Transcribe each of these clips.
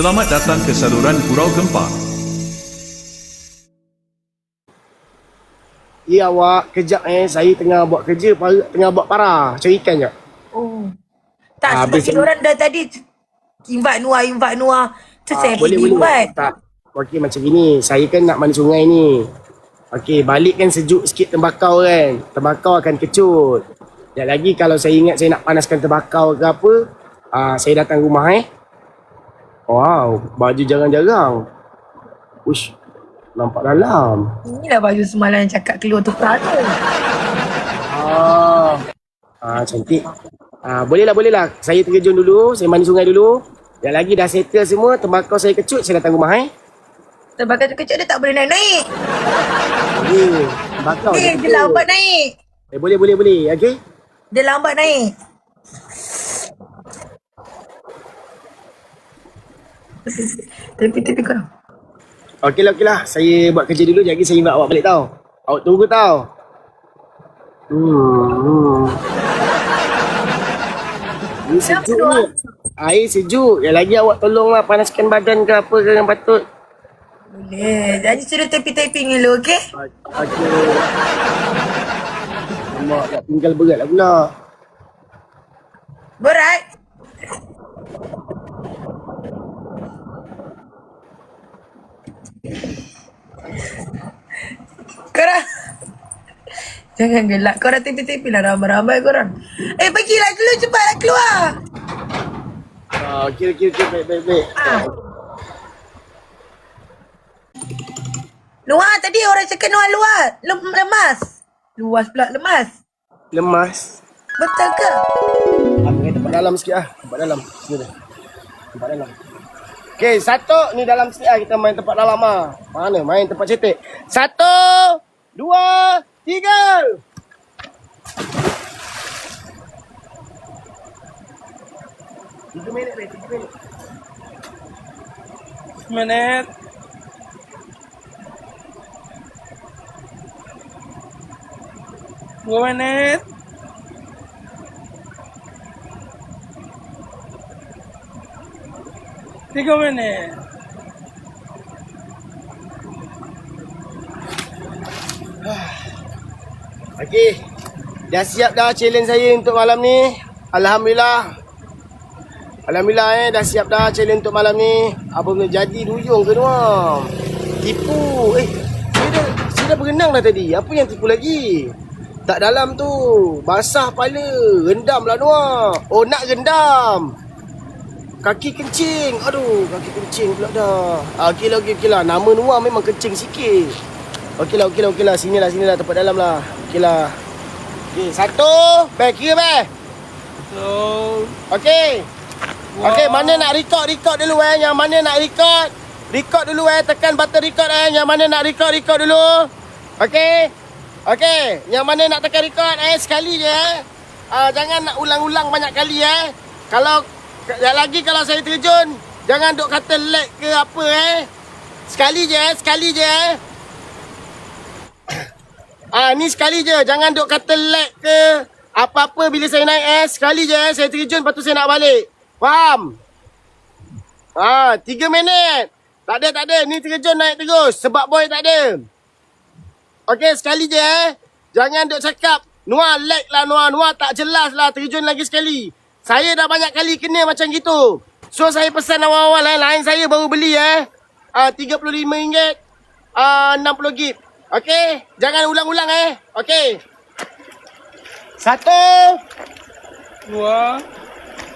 Selamat datang ke saluran Gurau Gempa. Ya awak, kejap eh. Saya tengah buat kerja, para, tengah buat parah. Cari ikan je. Oh. Tak, Ah, sebab orang dah tadi invite Nuah, invite Nuah. Tu saya boleh, boleh. invite. Tak. Okey, macam gini. Saya kan nak mandi sungai ni. Okey, balik kan sejuk sikit tembakau kan. Tembakau akan kecut. Dan lagi kalau saya ingat saya nak panaskan tembakau ke apa, ah, saya datang rumah eh. Wow, baju jarang-jarang. Ush, nampak dalam. Inilah baju semalam yang cakap keluar tu Prada. Ah, ah cantik. Ah, boleh lah, boleh lah. Saya terjun dulu, saya mandi sungai dulu. Yang lagi dah settle semua, tembakau saya kecut, saya datang rumah eh. Terbakar tu kecil dia tak boleh naik-naik. Boleh. Tembakau Eh, kecut. dia lambat naik. Eh, boleh, boleh, boleh. Okey? Dia lambat naik. Tepi-tepi kau. Okey lah, okey lah. Saya buat kerja dulu, jadi saya invite awak balik tau. Awak tunggu tau. Hmm. hmm. Ini sejuk ni. Air sejuk. Yang lagi awak tolonglah panaskan badan ke apa ke yang patut. Boleh. Jadi suruh tepi-tepi dulu, okey? Okey. Mak nak tinggal berat lah pula. Berat. Korang Jangan gelak Korang tepi-tepi lah ramai-ramai korang Eh pergilah dulu cepatlah keluar Ah, okey, okey, okey. Baik, baik, baik. ah. Luar tadi orang cakap luar Lem- Lemas Luas pula lemas Lemas. Betul ke? Ah, main tempat dalam sikit lah. Tempat dalam. Sini dah. Tempat dalam. Okey, satu. Ni dalam sikit lah. Kita main tempat dalam lah. Mana? Main tempat cetek. Satu. Dua. Tiga. Tiga minit, babe. Tiga minit. Menit. Dua menit. Tiga menit. Okey. Dah siap dah challenge saya untuk malam ni. Alhamdulillah. Alhamdulillah eh dah siap dah challenge untuk malam ni. Apa benda jadi duyung ke Noam? Tipu. Eh, saya dah, saya dah berenang dah tadi. Apa yang tipu lagi? Tak dalam tu. Basah kepala. Rendam lah Noam. Oh, nak rendam. Kaki kencing. Aduh, kaki kencing pula dah. Ah, okey lah, okey, okey lah. Nama Noam memang kencing sikit. Okey lah, okey lah, okey lah. Sini lah, sini lah. Tempat dalam lah. Okey lah. Okey, satu. Beh, kira beh. So, Okey. Okey, mana nak record, record dulu eh. Yang mana nak record. Record dulu eh. Tekan button record eh. Yang mana nak record, record dulu. Okey. Okey. Yang mana nak tekan record eh. Sekali je eh. Uh, jangan nak ulang-ulang banyak kali eh. Kalau, yang lagi kalau saya terjun. Jangan duk kata lag ke apa eh. Sekali je eh. Sekali je eh. Ah ni sekali je. Jangan duk kata lag ke apa-apa bila saya naik eh. Sekali je eh. Saya terjun lepas tu saya nak balik. Faham? Ah, tiga minit. Tak ada, tak ada. Ni terjun naik terus. Sebab boy tak ada. Okey, sekali je eh. Jangan duk cakap. Noah lag lah Noah. Noah tak jelas lah. Terjun lagi sekali. Saya dah banyak kali kena macam gitu. So, saya pesan awal-awal eh. Lain saya baru beli eh. Ah, RM35. Ah, 60 gig. Okey, jangan ulang-ulang eh. Okey. Satu. dua,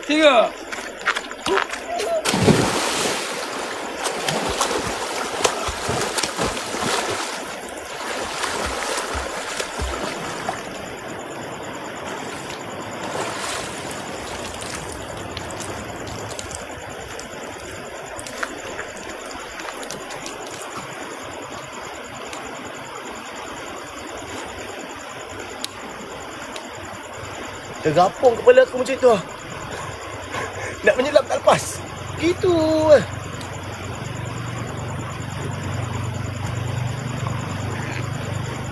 tiga. Tergapung kepala aku macam tu. Nak menyelam tak lepas. Gitu.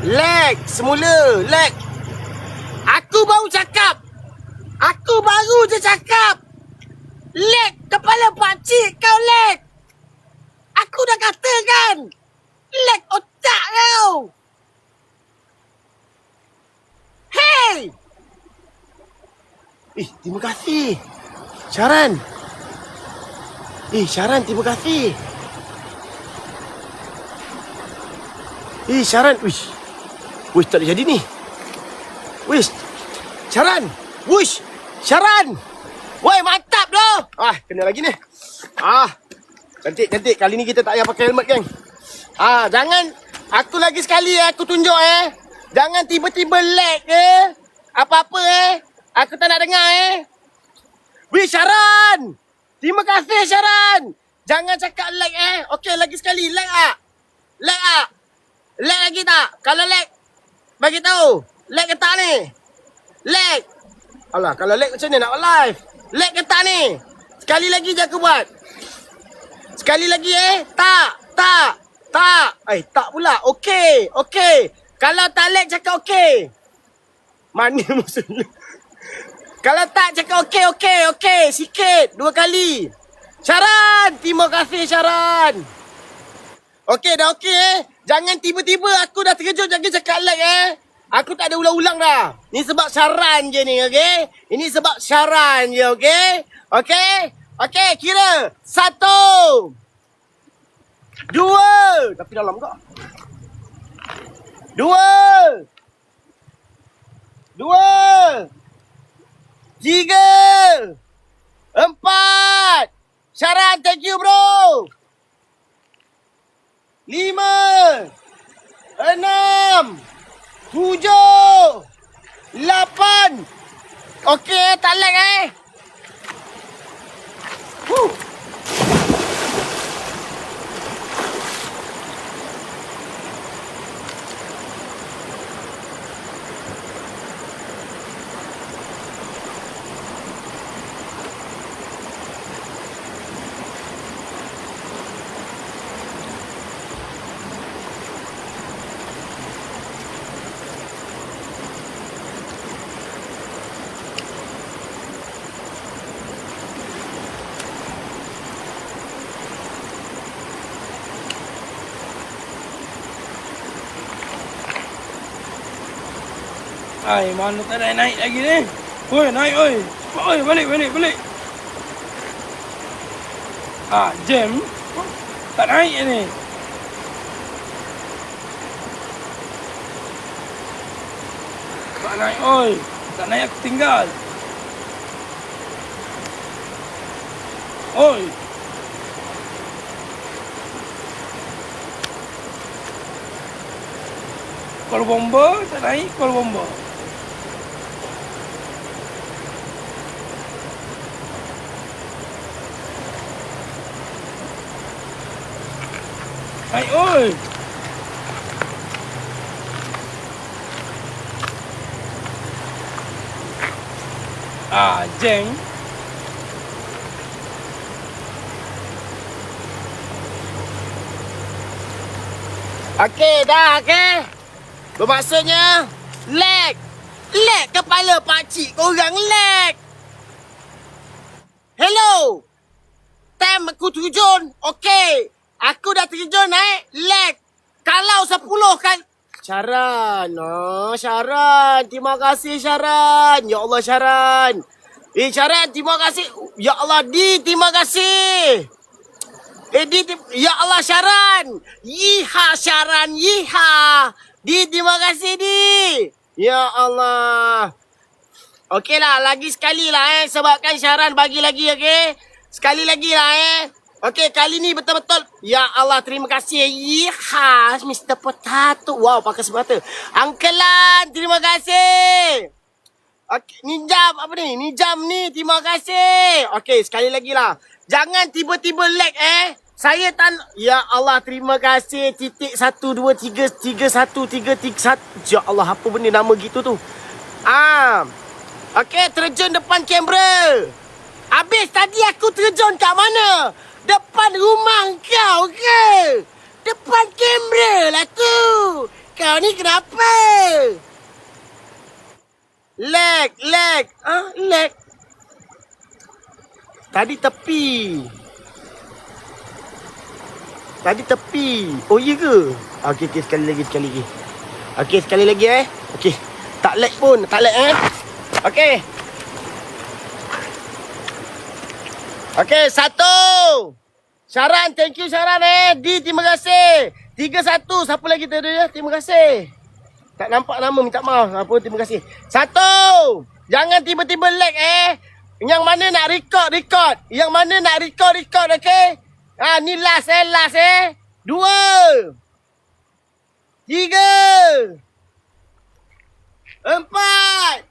Lag semula, lag. Aku baru cakap. Aku baru je cakap. Lag kepala pakcik kau lag. Aku dah katakan. Lag otak kau. Hey! Eh, terima kasih. Syaran. Eh, Syaran, terima kasih. Eh, Syaran. Wish. Wish, tak boleh jadi ni. Wish. Syaran. Wish. Syaran. Woi, mantap doh. Ah, kena lagi ni. Ah. Cantik, cantik. Kali ni kita tak payah pakai helmet, geng. Ah, jangan. Aku lagi sekali eh, aku tunjuk eh. Jangan tiba-tiba lag eh. Apa-apa eh. Aku tak nak dengar eh. Wih, Syaran. Terima kasih, Syaran. Jangan cakap lag eh. Okey, lagi sekali. Lag ah. Lag ah. Lag lagi tak? Kalau lag, bagi tahu. Lag ke tak ni? Lag. Alah, kalau lag macam mana nak live? Lag ke tak ni? Sekali lagi je aku buat. Sekali lagi eh. Tak. Tak. Tak. Eh, tak pula. Okey. Okey. Kalau tak lag cakap okey. Mana maksudnya? Kalau tak cakap okey, okey, okey. Sikit. Dua kali. Syaran. Terima kasih Syaran. Okey, dah okey eh. Jangan tiba-tiba aku dah terkejut jangan cakap lag eh. Aku tak ada ulang-ulang dah. Ni sebab syaran je ni, okey? Ini sebab syaran je, okey? Okey? Okey, kira. Satu. Dua. Tapi dalam kau. Dua. Dua. Tiga. Empat. Syaran, thank you bro. Lima. Enam. Tujuh. Lapan. Okey, tak lag eh. Huh. Ay, mana tak naik naik lagi ni? Oi, naik oi. Cepat oi, balik balik balik. Ah, jam. Tak naik ni. Tak naik oi. Tak naik aku tinggal. Oi. Kalau bomba, tak naik kalau bomba. Oi. Ah, jeng. Okey, dah okey. Bermaksudnya lag. Lag kepala pakcik korang lag. Hello. Time aku terjun. Okey. Aku dah terjun naik lag. Kalau 10 kan Syaran. Oh, Syaran. Terima kasih Syaran. Ya Allah Syaran. Eh Syaran, terima kasih. Ya Allah Di, terima kasih. Eh, di, ya Allah Syaran. Yiha Syaran, yiha. Di, terima kasih Di. Ya Allah. Okeylah, lagi sekali lah eh. Sebabkan Syaran bagi lagi, okey? Sekali lagi lah eh. Okey, kali ni betul-betul. Ya Allah, terima kasih. Yiha, Mr. Potato. Wow, pakai semata. Angkelan, terima kasih. Okey, ni jam apa ni? Ni jam ni, terima kasih. Okey, sekali lagi lah. Jangan tiba-tiba lag eh. Saya tan... Ya Allah, terima kasih. Titik satu, dua, tiga, tiga, satu, tiga, tiga, satu. Ya Allah, apa benda nama gitu tu? Ah. Okey, terjun depan kamera. Habis tadi aku terjun kat mana? Depan rumah kau ke? Depan kamera lah tu. Kau ni kenapa? Lag, lag. Ah, lag. Tadi tepi. Tadi tepi. Oh iya ke? Okey, okey sekali lagi, sekali lagi. Okey, sekali lagi eh. Okey. Tak lag pun, tak lag eh. Okey. Okey, satu. Syaran, thank you Syaran eh. Di, terima kasih. Tiga satu. Siapa lagi tadi ya? Terima kasih. Tak nampak nama, minta maaf. Apa, terima kasih. Satu. Jangan tiba-tiba lag eh. Yang mana nak record, record. Yang mana nak record, record, okey? Ha, ni last eh, last eh. Dua. Tiga. Empat.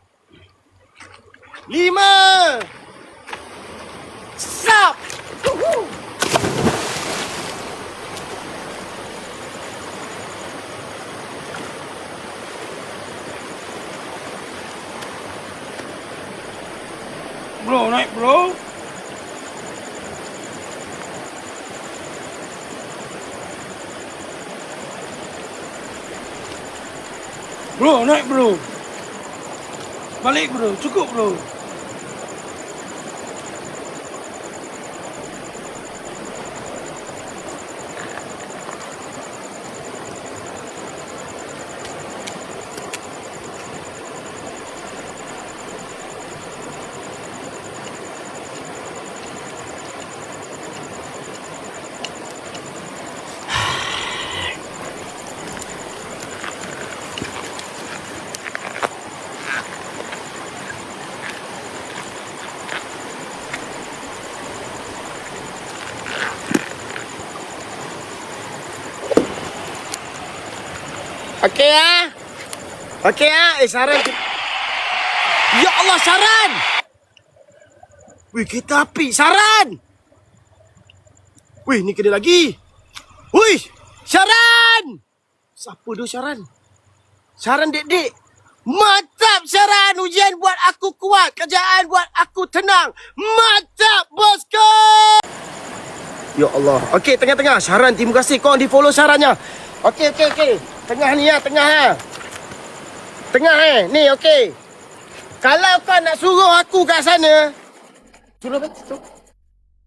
Lima. Stop. Bro, night, bro. Bro, night, bro. Balik bro, cukup bro. Ah. Okey ah. Eh Saran. Ya Allah Saran. Wih kereta api Saran. Wih ni kena lagi. Wih Saran. Siapa tu Saran? Saran dek-dek. Mantap Saran. Ujian buat aku kuat. Kerjaan buat aku tenang. Mantap bosku. Ya Allah. Okey, tengah-tengah. Syaran, terima kasih kau di follow syarannya. Okey, okey, okey. Tengah ni ya, tengah ha. Tengah eh. Ni, okey. Kalau kau nak suruh aku kat sana. Suruh apa? Suruh.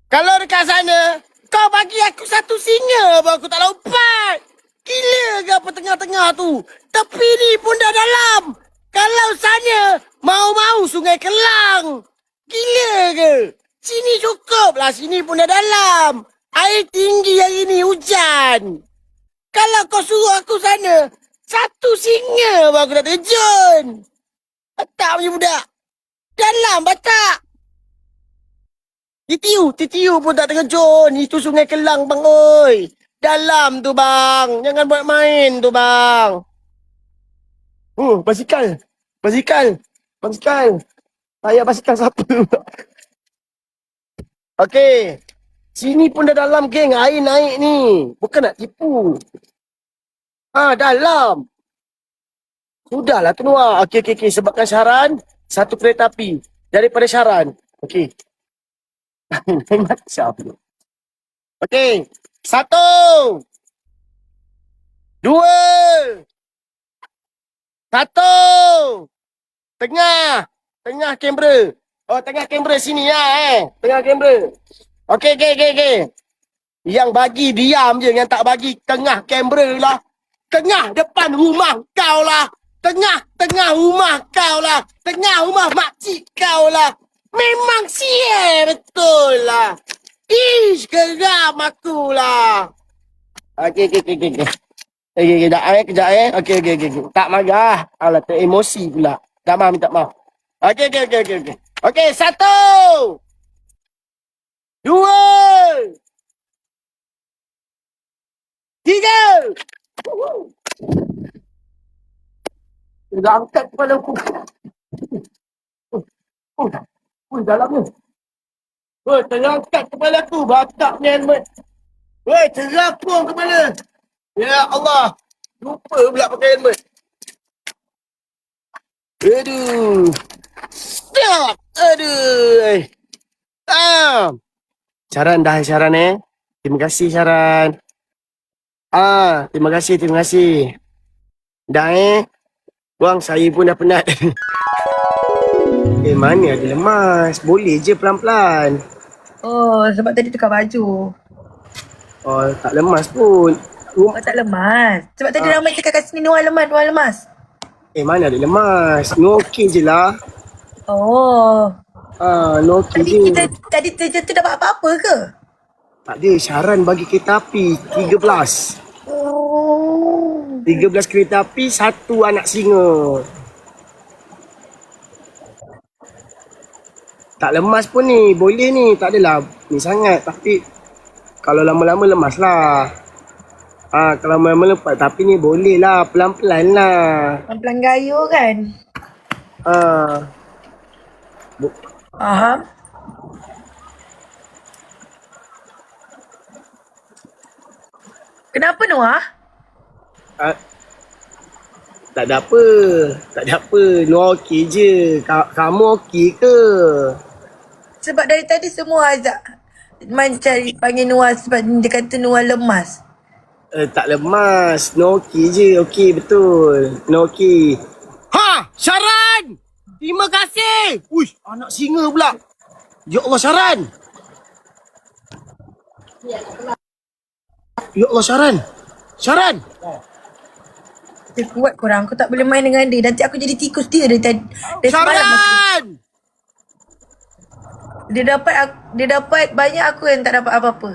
Kalau dekat sana, kau bagi aku satu singa baru aku tak lompat. Gila ke apa tengah-tengah tu? Tepi ni pun dah dalam. Kalau sana, mau-mau sungai Kelang. Gila ke? Sini cukup lah, sini pun dah dalam. Air tinggi hari ni, hujan. Kalau kau suruh aku sana, satu singa baru aku nak terjun. Batak punya budak. Dalam batak. Titiu, titiu pun tak terjun. Itu sungai Kelang bang oi. Dalam tu bang. Jangan buat main tu bang. Oh, basikal. Basikal. Basikal. Saya basikal siapa? Okey. Sini pun dah dalam geng. Air naik ni. Bukan nak tipu. Ah, dalam. Sudahlah tu Noah. Okey, okey, okey. Sebabkan syaran, satu kereta api. Daripada syaran. Okey. Macam tu. Okey. Satu. Dua. Satu. Tengah. Tengah kamera. Oh, tengah kamera sini ya eh. Tengah kamera. Okey, okey, okey, okey. Yang bagi diam je. Yang tak bagi tengah kamera lah. Tengah depan rumah kau lah. Tengah, tengah rumah kau lah. Tengah rumah makcik kau lah. Memang sial betul lah. Ish, geram aku lah. Okey, okey, okey, okey. Okey, okey, kejap eh, kejap eh. Okey, okey, okey. okey. Tak marah. Alah, teremosi pula. Tak maaf, minta maaf. Okey, okey, okey, okey. Okey, satu. Dua. Tiga. Dah angkat kepala aku. Oh, oh. Oh, terangkat kepala aku. Batak ni helmet. Woi, terapung kepala. Ya Allah. Lupa pula pakai helmet. Aduh. Stop. Aduh. Ah. Syaran dah Syaran eh. Terima kasih Syaran. Ah, terima kasih, terima kasih. Dah eh. Buang saya pun dah penat. eh mana ada lemas. Boleh je pelan-pelan. Oh, sebab tadi tukar baju. Oh, tak lemas pun. Oh, tak lemas. Sebab tadi Ah. ramai cakap kat sini Nuah lemas, Nuah lemas. Eh, mana ada lemas? No okey je lah. Oh. Ah, no okey Tadi je. kita tadi tu, tu dapat apa-apa ke? Tak ada syaran bagi kereta api. 13. Oh. 13 kereta api, satu anak singa. Tak lemas pun ni. Boleh ni. Tak adalah ni sangat. Tapi kalau lama-lama lemas lah. Ah, kalau lama-lama lepas. Tapi ni boleh lah. Pelan-pelan lah. Pelan-pelan gayo kan? Ah. Faham? Kenapa Noah? Ah, tak ada apa. Tak ada apa. Nur okey je. Ka- kamu okey ke? Sebab dari tadi semua ajak main cari panggil Noah sebab dia kata Noah lemas. Eh, tak lemas. No okey je. Okey betul. No okey. Ha! Syaran! Terima kasih! Uish, anak singa pula. Ya Allah Syaran. Ya Allah Syaran. Syaran! Dia kuat korang. Aku tak boleh main dengan dia. Nanti aku jadi tikus dia dari tadi. Dari Syaran! Dia dapat aku, dia dapat banyak aku yang tak dapat apa-apa.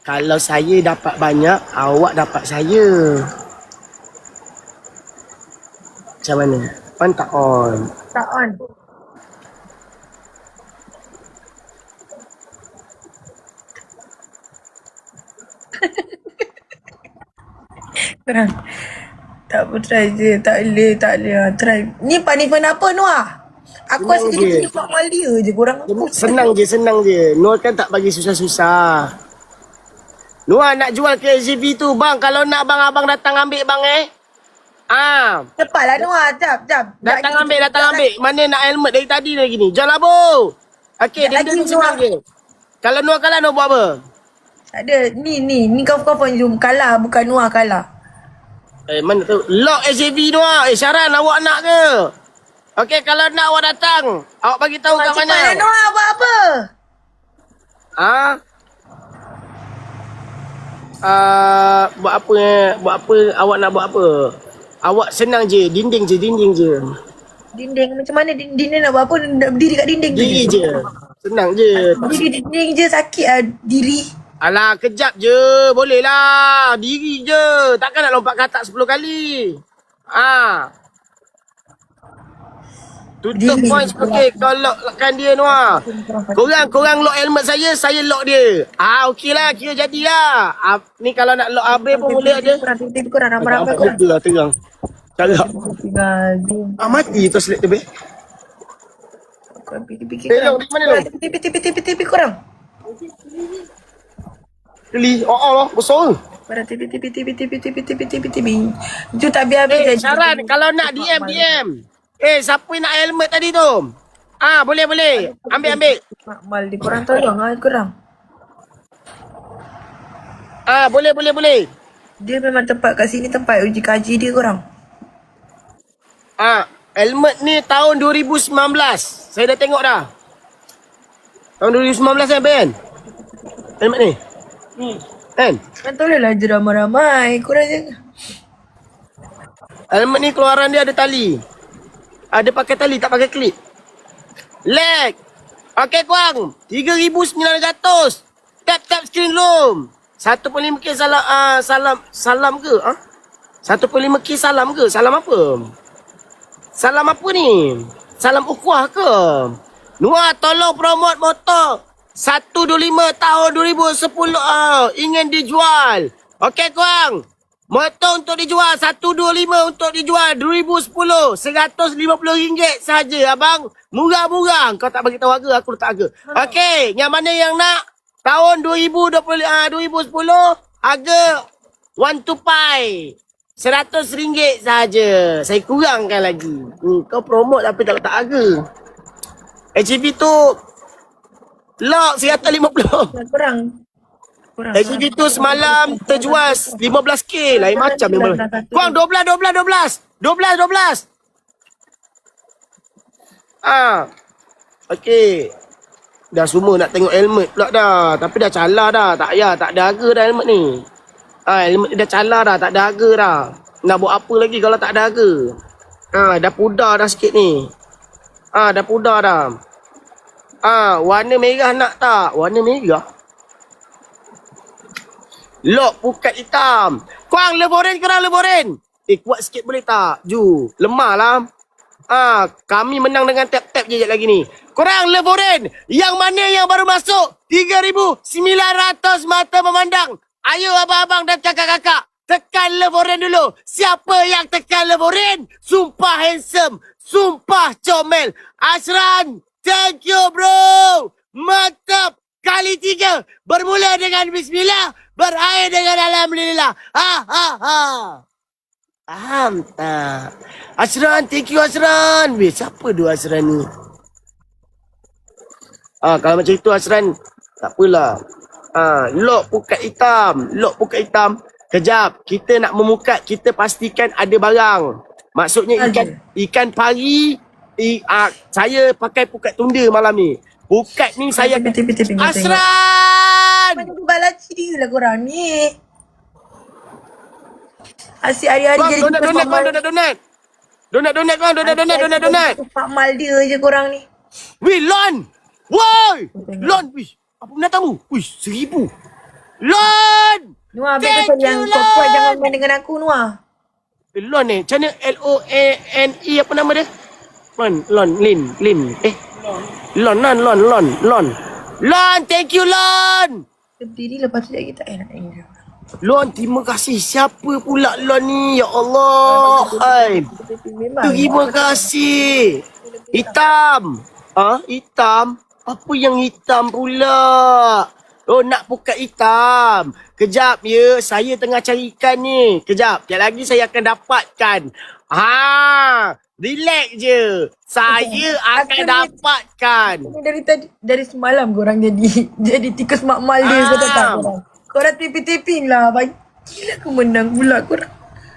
Kalau saya dapat banyak, awak dapat saya. Macam mana? On tak on? Tak on. Korang tak apa try je. Tak boleh, tak boleh. Ah, Try. Ni punishment apa Noah? Aku Senang rasa je. dia buat malia je korang. Senang je, senang je. Nur kan tak bagi susah-susah. Nur nak jual ke SUV tu. Bang, kalau nak bang abang datang ambil bang eh. Ah, Cepatlah Noah. Jap, jap. datang ambil, datang ambil. Mana nak helmet dari tadi lagi ni. Jual abu. Okey, dia dia senang je. Kalau Nur kalah, Nur buat apa? Tak ada. Ni, ni. Ni kau kau pun Zoom kalah. Bukan Noah kalah. Eh, mana tu? Lock SUV Nur. Eh, Syaran, awak nak ke? Okey, kalau nak awak datang. Awak bagi tahu kat mana. Cepatlah Noah buat apa? Ah. Uh, buat apa eh? Buat apa? Awak nak buat apa? Awak senang je, dinding je, dinding je. Dinding macam mana dinding, dinding nak buat apa? Nak berdiri kat dinding tu Diri je. Senang je. Diri dinding je sakit ah diri. Alah, kejap je. Boleh lah. Diri je. Takkan nak lompat katak 10 kali. Ah. Tutup Diri. point okey kau lockkan dia Noah. Korang korang lock helmet saya, saya lock dia. Ah okey lah kira jadilah. Ah, ni kalau nak lock abre pun boleh aje. Korang tiba-tiba korang ramai-ramai korang. Itulah terang. Cakap. Tinggal Zoom. Ah mati tu select tu be. Korang fikir-fikir Eh, korang. Long, di mana, Korang Long? Tipi-tipi-tipi-tipi korang. Keli. Oh Allah, besar. Korang tipi-tipi-tipi-tipi-tipi-tipi-tipi-tipi. Itu tak habis-habis Eh, Syaran, kalau nak DM, DM. Eh, siapa yang nak helmet tadi tu? Ah, boleh, boleh. Ambil, ambil. Makmal dia korang tolong ah korang. Ah, boleh, boleh, boleh. Dia memang tempat kat sini tempat uji kaji dia korang. Ah, helmet ni tahun 2019. Saya dah tengok dah. Tahun 2019 kan, Ben? Helmet ni. Ni. Kan? Kan tolonglah je ramai-ramai. Korang jangan. Helmet ni keluaran dia ada tali. Ada pakai tali, tak pakai klip. Leg. Okey, kuang. 3,900. Tap-tap screen room. 1.5k salam, uh, salam, salam ke? Ha? 1.5k salam ke? Salam apa? Salam apa ni? Salam ukuah ke? Nuah, tolong promote motor. 125 tahun 2010 ah ingin dijual. Okey kuang. Motor untuk dijual 125 untuk dijual 2010 RM150 saja abang. Murah-murah. Kau tak bagi tahu harga aku letak harga. Okey, yang mana yang nak tahun 2020 ah 2010 harga one to pai. Seratus ringgit saja. Saya kurangkan lagi. Hmm, kau promote tapi tak letak harga. HGV tu lock 150. Korang. Korang. HGV tu semalam terjual 15k. Lain macam memang. Kuang 12, 12, 12. 12, 12. Ah. Okey. Dah semua nak tengok helmet pula dah. Tapi dah calar dah. Tak payah. Tak ada harga dah helmet ni. Ha, helmet ni dah calar dah. Tak ada harga dah. Nak buat apa lagi kalau tak ada harga? Ha, dah pudar dah sikit ni. Ha, dah pudar dah. Ha, warna merah nak tak? Warna merah? Lock pukat hitam. Kuang levoren korang levoren. Eh kuat sikit boleh tak? Ju. Lemah lah. Ah, kami menang dengan tap-tap je lagi ni. Korang levoren. Yang mana yang baru masuk? 3,900 mata memandang. Ayo abang-abang dan kakak-kakak. Tekan levoren dulu. Siapa yang tekan levoren? Sumpah handsome. Sumpah comel. Asran. Thank you bro. Mantap. Kali tiga. Bermula dengan bismillah. Berakhir dengan alhamdulillah. Ha ha ha. Faham tak? Asran, thank you Asran. Weh, siapa dua Asran ni? Ah, kalau macam itu Asran, tak apalah. Ah, lock pukat hitam. Lock pukat hitam. Kejap, kita nak memukat, kita pastikan ada barang. Maksudnya ikan ikan pari, i, ah, saya pakai pukat tunda malam ni. Pukat ni saya... Tepi, tepi, tengok, Asran! Macam tu balaci dia lah korang ni. Asyik hari-hari jadi donat, donat, Mal. donat, donat. Donat, donat, kau donat, donat, donat, donat. Pak Mal dia je korang ni. Wih, Lon! Woi! Lon, wih. Apa benda tamu? Wih, seribu. Lon! Nuah, Thank tu yang kau kuat jangan main dengan aku Nuah. Eh, Lon ni, macam mana L-O-A-N-E apa nama dia? Lon, Lon, Lin, Lim. Eh, Lon, Lon, Lon, Lon, Lon. Lon, thank you, Lon! Berdiri lepas tu lagi tak enak ni. Lon, terima kasih. Siapa pula Lon ni? Ya Allah. Hai. Terima kasih. Hitam. Ah, ha? hitam. Apa yang hitam pula? Oh, nak pukat hitam. Kejap ya, saya tengah cari ikan ni. Kejap, sekejap lagi saya akan dapatkan. Ha, relax je. Saya akan Aku dapatkan. Ni dari tadi dari semalam korang jadi jadi tikus mak mal dia kau tahu tak Ah. korang. Korang tipi-tiping lah. Gila aku menang pula korang.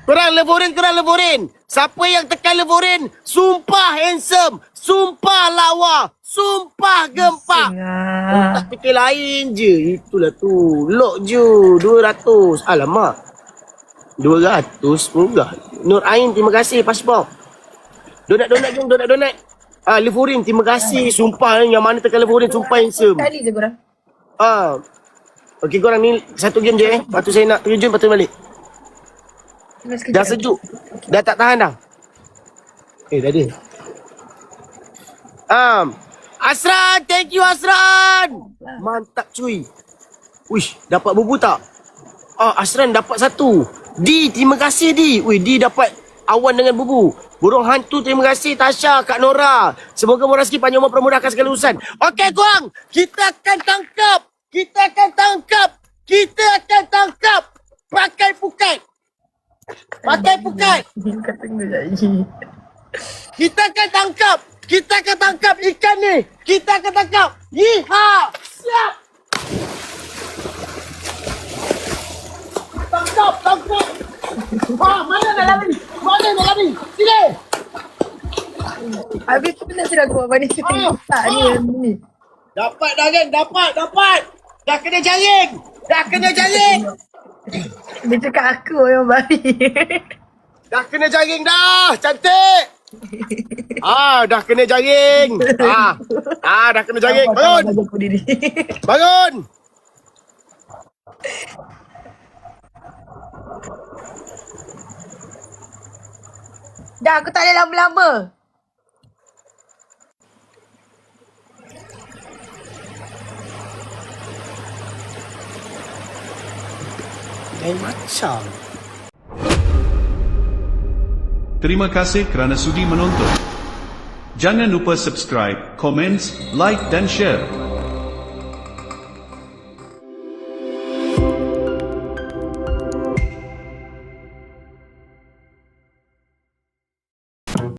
Korang levorin, korang levorin. Siapa yang tekan levorin, sumpah handsome. Sumpah lawa. Sumpah gempak. Oh, tak fikir lain je. Itulah tu. Lock je. 200. Alamak. 200 murah. Nur Ain, terima kasih pasport. Donat-donat jom, donat-donat. Ah, Levorin, terima kasih. Sumpah yang mana tekan Levorin, sumpah handsome. Kali je korang. Ah. Okey, korang ni satu game je eh. Lepas tu saya nak terjun, lepas tu balik. Dah sejuk. Dah tak tahan dah. Eh, dah ada. Um, Asran, thank you Asran. Mantap cuy. Wish, dapat bubu tak? Ah, Asran dapat satu. D, terima kasih D. Wih, D dapat awan dengan bubu. Burung hantu, terima kasih Tasha, Kak Nora. Semoga rezeki panjang umur permudahkan segala urusan. Okey, korang. Kita akan tangkap. Kita akan tangkap. Kita akan tangkap. Pakai pukat. Pakai pukat. Kita akan tangkap. Kita akan tangkap ikan ni. Kita akan tangkap. Yiha! Siap! Tangkap, tangkap. Ha, mana nak lari? Mana nak lari? Sini. Habis tu nak sudah aku buat ni. Ah. Tak ni Ah. yang ni. Dapat dah kan? Dapat, dapat. Dah kena jaring. Dah kena jaring. Dia cakap aku yang bari. Dah kena jaring dah. Cantik. Ah, dah kena jaring. Ah, ah dah kena jaring. Bangun. Bangun. Dah aku tak ada lama-lama. Lain macam. Terima kasih kerana sudi menonton. Jangan lupa subscribe, komen, like dan share.